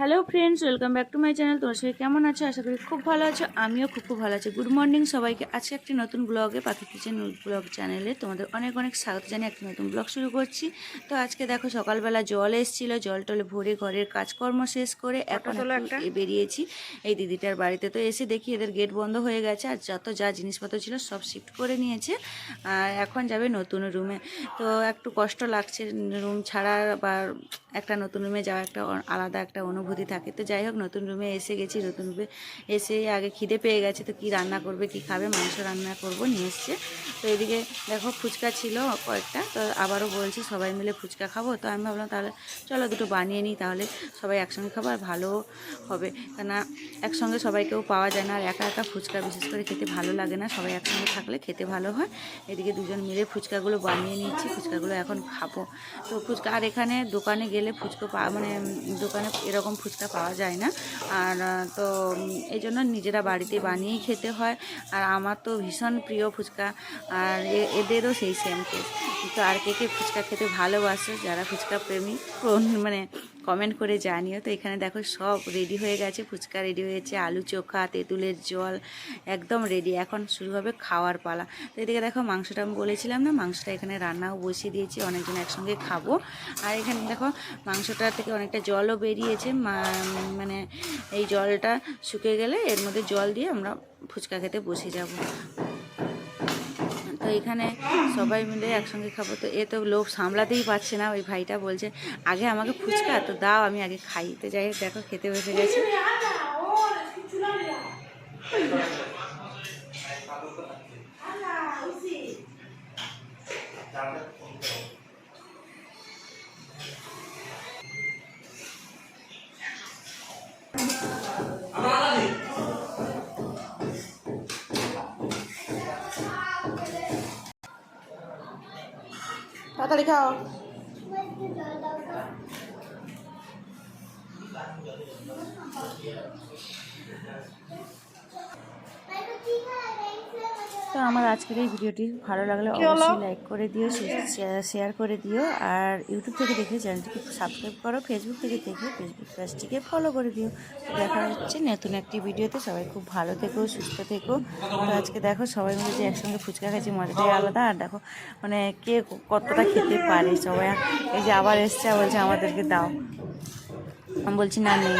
Hello friends welcome back to my channel তোমার সবাই কেমন আছো? আশা করি খুব ভালো আছো। আমিও খুব খুব ভালো আছি। গুড মর্নিং সবাইকে। আজকে একটি নতুন ব্লগে পাখি কিচেন ব্লগ চ্যানেলে তোমাদের অনেক অনেক স্বাগত জানিয়ে একটি নতুন ব্লগ শুরু করছি। তো আজকে দেখো সকালবেলা জল এসেছিল। জল টলে ভরে ঘরের কাজকর্ম শেষ করে এখন একটু বেরিয়েছি। এই দিদিটার বাড়িতে তো এসে দেখি এদের গেট বন্ধ হয়ে গেছে আর যত যা জিনিসপত্র ছিল সব শিফট করে নিয়েছে। আর এখন যাবে নতুন রুমে তো একটু কষ্ট লাগছে। রুম ছাড়া বা একটা নতুন রুমে যাওয়া একটা আলাদা একটা অনুভূতি থাকে। তো যাই হোক, নতুন রুমে এসে গেছি, নতুন রুমে এসে আগে খিদে পেয়ে গেছে, তো কি রান্না করবে, কি খাবে, মাংস রান্না করব নিয়ে এসছে। তো এদিকে দেখো ফুচকা ছিল কয়েকটা, তো আবারও বলছি সবাই মিলে ফুচকা খাব। তো আমি ভাবলাম তাহলে চলো দুটো বানিয়ে নিই, তাহলে সবাই একসঙ্গে খাব আর ভালো হবে। কেন একসঙ্গে সবাইকেও পাওয়া যায় না, আর একা একা ফুচকা বিশেষ করে খেতে ভালো লাগে না। সবাই একসঙ্গে থাকলে খেতে ভালো হয়। এদিকে দুজন মিলে ফুচকাগুলো বানিয়ে নিচ্ছি, ফুচকাগুলো এখন খাব। তো ফুচকা, আর এখানে দোকানে গেলে ফুচকা মানে দোকানে এরকম ফুচকা পাওয়া যায় না। আর তো এই জন্য নিজেরা বাড়িতে বানিয়েই খেতে হয়। আর আমার তো ভীষণ প্রিয় ফুচকা আর এদেরও সেই সেম টেস্ট তো আর কে কে ফুচকা খেতে ভালোবাসো, যারা ফুচকা প্রেমী, কোন- মানে কমেন্ট করে জানিও। তো এখানে দেখো সব রেডি হয়ে গেছে, ফুচকা রেডি হয়েছে আলু চোখা, তেঁতুলের জল, একদম রেডি এখন শুরু হবে খাওয়ার পালা। তো এদিকে দেখো মাংসটা আমি বলেছিলাম না, মাংসটা এখানে রান্নাও বসিয়ে দিয়েছি, অনেকজন একসঙ্গে খাব। আর এখানে দেখো মাংসটা থেকে অনেকটা জলও বেরিয়েছে মানে এই জলটা শুকিয়ে গেলে এর মধ্যে জল দিয়ে আমরা ফুচকা খেতে বসে যাব। তো এখানে সবাই মিলে একসঙ্গে খাব। তো এ তো লোক সামলাতেই পারছে না। ওই ভাইটা বলছে, আগে আমাকে ফুচকা, তো দাও, আমি আগে খাই। তো যাই দেখো, খেতে বসে গেছে। তাড়াতাড়ি খাও। তো আমার আজকের এই ভিডিওটি ভালো লাগলে অবশ্যই লাইক করে দিও শেয়ার করে দিও। আর ইউটিউব থেকে দেখে চ্যানেলটিকে সাবস্ক্রাইব করো ফেসবুক থেকে দেখে ফেসবুক পেজটিকে ফলো করে দিও। তো দেখা হচ্ছে নতুন একটি ভিডিওতে। সবাই খুব ভালো থেকো সুস্থ থেকো। তো আজকে দেখো সবাই মিলে যে একসঙ্গে ফুচকা খাচ্ছি মজাটাই আলাদা। আর দেখো মানে কে কতটা খেতে পারে সবাই। এই যে আবার এসছে বলছে আমাদেরকে দাও। আমি বলছি না নেই।